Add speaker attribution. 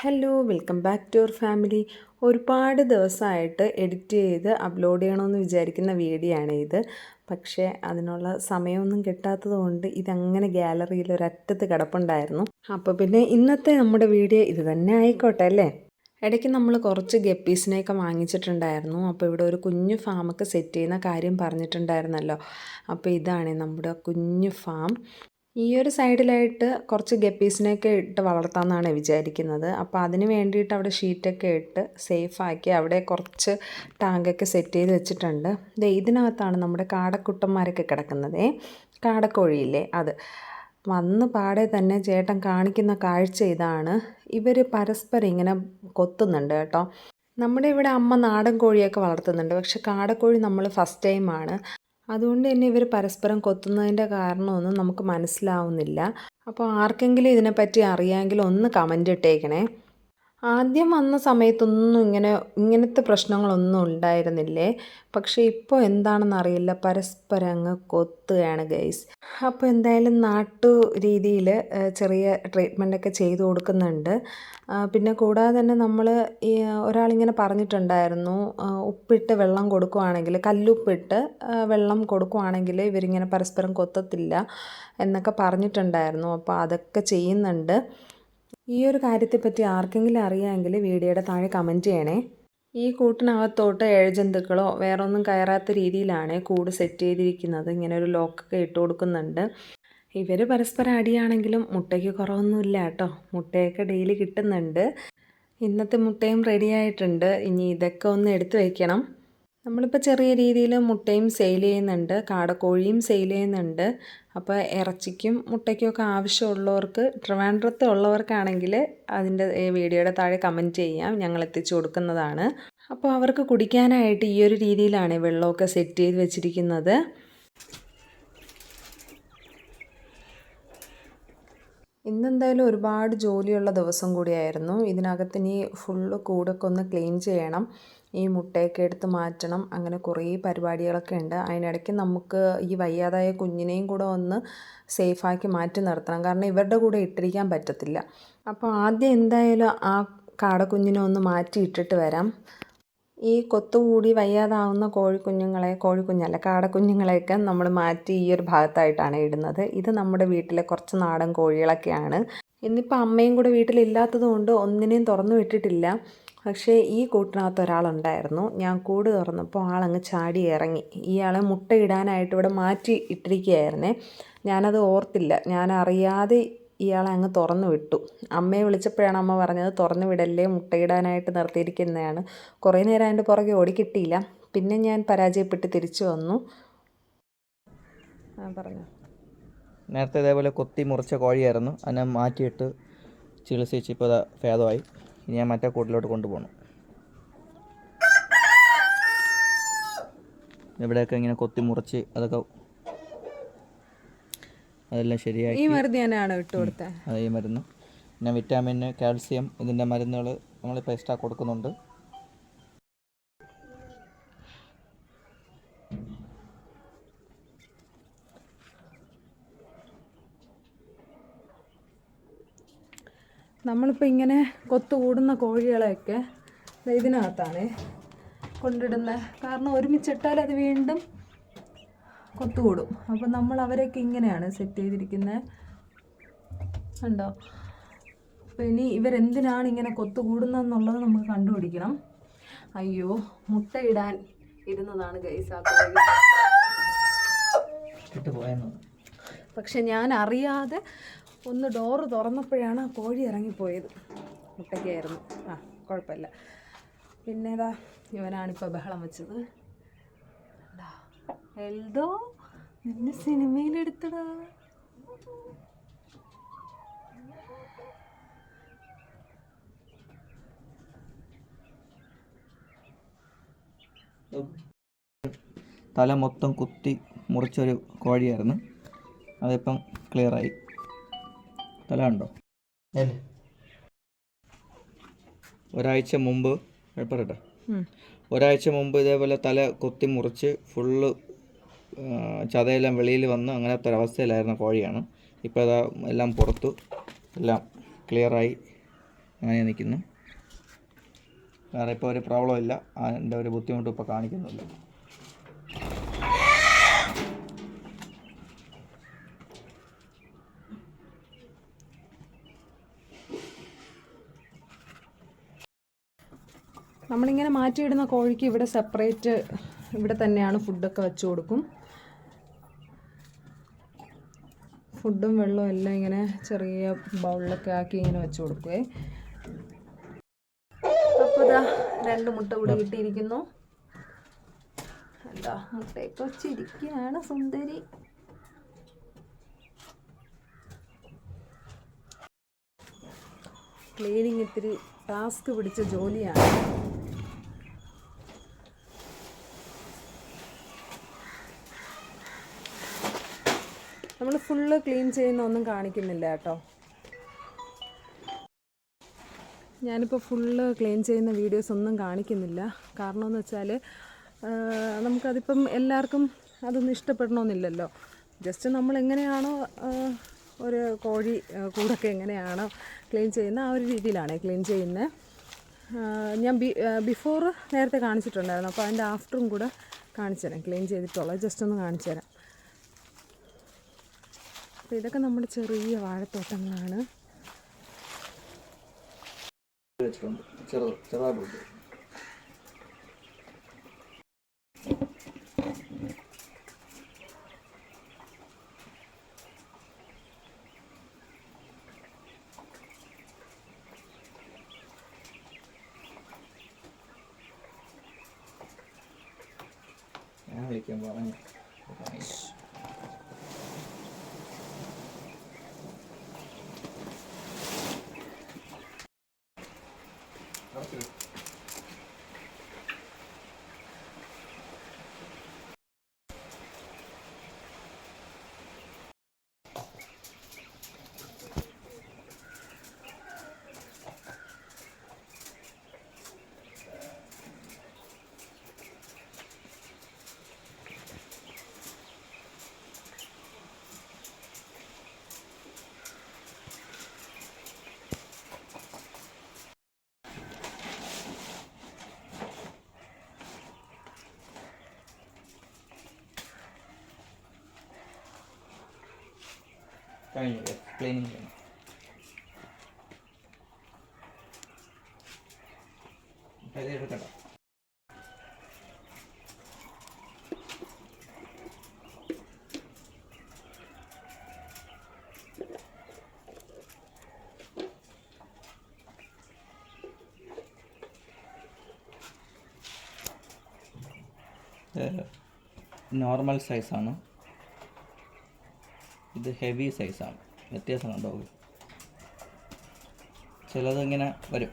Speaker 1: Hello welcome back to our family ഒരുപാട് ദിവസമായിട്ട് edit ചെയ്ത് അപ്ലോഡ് ചെയ്യണമെന്ന് വിചാരിക്കുന്ന വീഡിയോ ആണ് ഇത്. പക്ഷേ അതിനുള്ള സമയമൊന്നും കിട്ടാത്തത് കൊണ്ട് ഇതങ്ങനെ ഗാലറിയിൽ ഒരറ്റത്ത് കിടപ്പുണ്ടായിരുന്നു. അപ്പോൾ പിന്നെ ഇന്നത്തെ നമ്മുടെ വീഡിയോ ഇത് തന്നെ ആയിക്കോട്ടെ അല്ലേ? ഇടയ്ക്ക് നമ്മൾ കുറച്ച് ഗപ്പീസിനെയൊക്കെ വാങ്ങിച്ചിട്ടുണ്ടായിരുന്നു. അപ്പോൾ ഇവിടെ ഒരു കുഞ്ഞു ഫാമൊക്കെ സെറ്റ് ചെയ്യുന്ന കാര്യം പറഞ്ഞിട്ടുണ്ടായിരുന്നല്ലോ. അപ്പോൾ ഇതാണ് നമ്മുടെ കുഞ്ഞു ഫാം ഈ ഒരു സൈഡിലായിട്ട് കുറച്ച് ഗപ്പീസിനെയൊക്കെ ഇട്ട് വളർത്താമെന്നാണ് വിചാരിക്കുന്നത്. അപ്പോൾ അതിന് വേണ്ടിയിട്ട് അവിടെ ഷീറ്റൊക്കെ ഇട്ട് സേഫാക്കി അവിടെ കുറച്ച് ടാങ്കൊക്കെ സെറ്റ് ചെയ്ത് വെച്ചിട്ടുണ്ട്. ദേ ഇതിനകത്താണ് നമ്മുടെ കാടക്കുട്ടന്മാരൊക്കെ കിടക്കുന്നത്. കാടക്കോഴിയില്ലേ? അത്. വന്ന് പാടെ തന്നെ ചേട്ടൻ കാണിക്കുന്ന കാഴ്ച ഇതാണ്. ഇവർ പരസ്പരം ഇങ്ങനെ കൊത്തുന്നുണ്ട് കേട്ടോ. നമ്മുടെ ഇവിടെ അമ്മ നാടൻ കോഴിയൊക്കെ വളർത്തുന്നുണ്ട്. പക്ഷെ കാടക്കോഴി നമ്മൾ ഫസ്റ്റ് ടൈമാണ്. അതുകൊണ്ട് തന്നെ ഇവർ പരസ്പരം കൊത്തുന്നതിന്റെ കാരണമൊന്നും നമുക്ക് മനസ്സിലാവുന്നില്ല. അപ്പോൾ ആർക്കെങ്കിലും ഇതിനെപ്പറ്റി അറിയാമെങ്കിൽ ഒന്ന് കമന്റ് ഇട്ടേക്കണേ. ആദ്യം വന്ന സമയത്തൊന്നും ഇങ്ങനെ ഇങ്ങനത്തെ പ്രശ്നങ്ങളൊന്നും ഉണ്ടായിരുന്നില്ലേ? പക്ഷേ ഇപ്പോൾ എന്താണെന്നറിയില്ല പരസ്പരം അങ്ങ് കൊത്തുകയാണ് ഗൈസ്. അപ്പോൾ എന്തായാലും നാട്ടു രീതിയിൽ ചെറിയ ട്രീറ്റ്മെന്റൊക്കെ ചെയ്തു കൊടുക്കുന്നുണ്ട്. പിന്നെ കൂടാതെ തന്നെ നമ്മൾ ഒരാളിങ്ങനെ പറഞ്ഞിട്ടുണ്ടായിരുന്നു ഉപ്പിട്ട് വെള്ളം കൊടുക്കുവാണെങ്കിൽ കല്ലുപ്പിട്ട് വെള്ളം കൊടുക്കുവാണെങ്കിൽ ഇവരിങ്ങനെ പരസ്പരം കൊത്തത്തില്ല എന്നൊക്കെ പറഞ്ഞിട്ടുണ്ടായിരുന്നു. അപ്പോൾ അതൊക്കെ ചെയ്യുന്നുണ്ട്. ഈ ഒരു കാര്യത്തെപ്പറ്റി ആർക്കെങ്കിലും അറിയാമെങ്കിൽ വീഡിയോയുടെ താഴെ കമന്റ് ചെയ്യണേ. ഈ കൂട്ടിനകത്തോട്ട് ഏഴജന്തുക്കളോ വേറെ ഒന്നും കയറാത്ത രീതിയിലാണ് കൂട് സെറ്റ് ചെയ്തിരിക്കുന്നത്. ഇങ്ങനെ ഒരു ലോക്കൊക്കെ ഇട്ട് കൊടുക്കുന്നുണ്ട്. ഇവർ പരസ്പരം അടിയാണെങ്കിലും മുട്ടയ്ക്ക് കുറവൊന്നുമില്ല കേട്ടോ. മുട്ടയൊക്കെ ഡെയിലി കിട്ടുന്നുണ്ട്. ഇന്നത്തെ മുട്ടയും റെഡി ആയിട്ടുണ്ട്. ഇനി ഇതൊക്കെ ഒന്ന് എടുത്തു വയ്ക്കണം നമ്മളിപ്പോൾ ചെറിയ രീതിയിൽ മുട്ടയും സെയിൽ ചെയ്യുന്നുണ്ട്. കാടക്കോഴിയും സെയിൽ ചെയ്യുന്നുണ്ട്. അപ്പോൾ ഇറച്ചിക്കും മുട്ടയ്ക്കുമൊക്കെ ആവശ്യമുള്ളവർക്ക് ട്രിവാൻഡ്രത്ത് ഉള്ളവർക്കാണെങ്കിൽ അതിന്റെ വീഡിയോയുടെ താഴെ കമന്റ് ചെയ്യാം. ഞങ്ങൾ എത്തിച്ചു കൊടുക്കുന്നതാണ്. അപ്പോൾ അവർക്ക് കുടിക്കാനായിട്ട് ഈ ഒരു രീതിയിലാണ് വെള്ളമൊക്കെ സെറ്റ് ചെയ്ത് വെച്ചിരിക്കുന്നത്. ഇന്നെന്തായാലും ഒരുപാട് ജോലിയുള്ള ദിവസം കൂടിയായിരുന്നു. ഇതിനകത്ത് ഇനി ഫുള്ള് കൂടൊക്കെ ഒന്ന് ക്ലീൻ ചെയ്യണം. ഈ മുട്ടയൊക്കെ എടുത്ത് മാറ്റണം. അങ്ങനെ കുറേ പരിപാടികളൊക്കെ ഉണ്ട്. അതിനിടയ്ക്ക് നമുക്ക് ഈ വയ്യാതായ കുഞ്ഞിനെയും കൂടെ ഒന്ന് സേഫാക്കി മാറ്റി നിർത്തണം. കാരണം ഇവരുടെ കൂടെ ഇട്ടിരിക്കാൻ പറ്റത്തില്ല. അപ്പോൾ ആദ്യം എന്തായാലും ആ കാടക്കുഞ്ഞിനെ ഒന്ന് മാറ്റി ഇട്ടിട്ട് വരാം. ഈ കൊത്തുകൂടി വയ്യാതാവുന്ന കോഴിക്കുഞ്ഞുങ്ങളെ കോഴിക്കുഞ്ഞല്ല കാടക്കുഞ്ഞുങ്ങളെയൊക്കെ നമ്മൾ മാറ്റി ഈ ഒരു ഭാഗത്തായിട്ടാണ് ഇടുന്നത്. ഇത് നമ്മുടെ വീട്ടിലെ കുറച്ച് നാടൻ കോഴികളൊക്കെയാണ്. ഇന്നിപ്പോൾ അമ്മയും കൂടെ വീട്ടിലില്ലാത്തത് കൊണ്ട് ഒന്നിനെയും തുറന്നു വിട്ടിട്ടില്ല. പക്ഷേ ഈ കൂട്ടിനകത്ത് ഒരാളുണ്ടായിരുന്നു. ഞാൻ കൂട് തുറന്നപ്പോൾ ആളങ്ങ് ചാടി ഇറങ്ങി. ഇയാളെ മുട്ടയിടാനായിട്ട് ഇവിടെ മാറ്റി ഇട്ടിരിക്കുകയായിരുന്നേ. ഞാനത് ഓർത്തില്ല. ഞാൻ അറിയാതെ ഇയാളെ അങ്ങ് തുറന്നു വിട്ടു. അമ്മയെ വിളിച്ചപ്പോഴാണ് അമ്മ പറഞ്ഞത് തുറന്നു വിടല്ലേ മുട്ടയിടാനായിട്ട് നിർത്തിയിരിക്കുന്നതാണ്. കുറേ നേരം അതിന്റെ പുറകെ ഓടിക്കിട്ടിയില്ല പിന്നെ ഞാൻ പരാജയപ്പെട്ട് തിരിച്ചു വന്നു. പറഞ്ഞു.
Speaker 2: നേരത്തെ ഇതേപോലെ കൊത്തി മുറിച്ച കോഴിയായിരുന്നു. അതിനെ മാറ്റിയിട്ട് ചികിത്സിച്ച് ഇപ്പോൾ ഭേദമായി. ഇനി ഞാൻ മറ്റേ കൂട്ടിലോട്ട് കൊണ്ടുപോകണം ഇവിടെയൊക്കെ ഇങ്ങനെ കൊത്തി മുറിച്ച് അതൊക്കെ അതെല്ലാം ശരിയാക്കി.
Speaker 1: ഈ മരുന്ന് ഞാനാണ് ഇട്ട് കൊടുത്തത്
Speaker 2: അത് ഈ മരുന്ന്. പിന്നെ വിറ്റാമിൻ കാൽസ്യം ഇതിന്റെ മരുന്നുകൾ നമ്മളിപ്പോൾ എക്സ്ട്രാ കൊടുക്കുന്നുണ്ട്.
Speaker 1: നമ്മളിപ്പോൾ ഇങ്ങനെ കൊത്തുകൂടുന്ന കോഴികളെയൊക്കെ ഇതിനകത്താണ് കൊണ്ടിടുന്നത് കാരണം ഒരുമിച്ചിട്ടാൽ അത് വീണ്ടും കൊത്തുകൂടും അപ്പം നമ്മൾ അവരെയൊക്കെ ഇങ്ങനെയാണ് സെറ്റ് ചെയ്തിരിക്കുന്നത് ഉണ്ടോ അപ്പോൾ ഇനി ഇവരെന്തിനാണ് ഇങ്ങനെ കൊത്തുകൂടുന്നതെന്നുള്ളത് നമുക്ക് കണ്ടുപിടിക്കണം. അയ്യോ മുട്ടയിടാൻ ഇരുന്നതാണ് ഗൈസ് ആ കോഴി. പക്ഷെ ഞാൻ അറിയാതെ ഒന്ന് ഡോറ് തുറന്നപ്പോഴാണ് കോഴി ഇറങ്ങിപ്പോയത്. മുട്ടയ്ക്കായിരുന്നു. ആ കുഴപ്പമില്ല. പിന്നെ ഇതാ ഇവനാണിപ്പോൾ ബഹളം വെച്ചത്. എൽദോ നിന്നെ സിനിമയിലെടുത്തടാ.
Speaker 2: തല മൊത്തം കുത്തി മുറിച്ചൊരു കോഴിയായിരുന്നു. അതിപ്പം ക്ലിയറായി. തല ഉണ്ടോ ഒരാഴ്ച മുമ്പ് പറയട്ടെ. ഒരാഴ്ച മുമ്പ് ഇതേപോലെ തല കൊത്തി മുറിച്ച് ഫുള്ള് ചതയെല്ലാം വെളിയിൽ വന്ന് അങ്ങനത്തെ ഒരവസ്ഥയിലായിരുന്ന കോഴിയാണ്. ഇപ്പോൾ ഇതാ എല്ലാം പുറത്തു എല്ലാം ക്ലിയറായി അങ്ങനെ നിൽക്കുന്നു. വേറെ ഇപ്പോൾ ഒരു പ്രോബ്ലം ഇല്ല. അതിന്റെ ഒരു ബുദ്ധിമുട്ടും ഇപ്പോൾ കാണിക്കുന്നില്ല
Speaker 1: നമ്മളിങ്ങനെ മാറ്റിയിടുന്ന കോഴിക്ക് ഇവിടെ സെപ്പറേറ്റ് ഇവിടെ തന്നെയാണ് ഫുഡൊക്കെ വെച്ച് കൊടുക്കും. ഫുഡും വെള്ളവും എല്ലാം ഇങ്ങനെ ചെറിയ ബൗളിലൊക്കെ ആക്കി ഇങ്ങനെ വെച്ച് കൊടുക്കുവേ. അപ്പോൾ ഇതാ രണ്ട് മുട്ട ഇവിടെ കിട്ടിയിരിക്കുന്നു. എന്താ മുട്ടയൊക്കെ സുന്ദരി. ക്ലീനിങ് ഇത്തിരി ടാസ്ക് പിടിച്ച ജോലിയാണ്. നമ്മൾ ഫുള്ള് ക്ലീൻ ചെയ്യുന്ന ഒന്നും കാണിക്കുന്നില്ല കേട്ടോ. ഞാനിപ്പോൾ ഫുള്ള് ക്ലീൻ ചെയ്യുന്ന വീഡിയോസ് ഒന്നും കാണിക്കുന്നില്ല. കാരണം എന്ന് വെച്ചാൽ നമുക്കതിപ്പം എല്ലാവർക്കും അതൊന്നും ഇഷ്ടപ്പെടണമെന്നില്ലല്ലോ ജസ്റ്റ് നമ്മൾ എങ്ങനെയാണോ ഒരു കോഴി കൂടൊക്കെ എങ്ങനെയാണോ ക്ലീൻ ചെയ്യുന്ന ആ ഒരു രീതിയിലാണ് ക്ലീൻ ചെയ്യുന്നത് ഞാൻ ബി ബിഫോർ നേരത്തെ കാണിച്ചിട്ടുണ്ടായിരുന്നു. അപ്പോൾ അതിന്റെ ആഫ്റ്ററും കൂടെ കാണിച്ചു തരാം ക്ലീൻ ചെയ്തിട്ടുള്ളത് ജസ്റ്റ് ഒന്ന് കാണിച്ചു തരാം അപ്പോൾ ഇതൊക്കെ നമ്മുടെ ചെറിയ വാഴത്തോട്ടങ്ങളാണ്.
Speaker 2: ഞാൻ വിളിക്കാൻ പറഞ്ഞു. കഴിഞ്ഞു ക്ലീനിങ് ചെയ്യണം അപ്പം ഇത് എടുക്കട്ടോ നോർമൽ സൈസാണ് ഇത് ഹെവി സൈസാണ് വ്യത്യാസം കണ്ടോ? ചിലത് ഇങ്ങനെ വരും.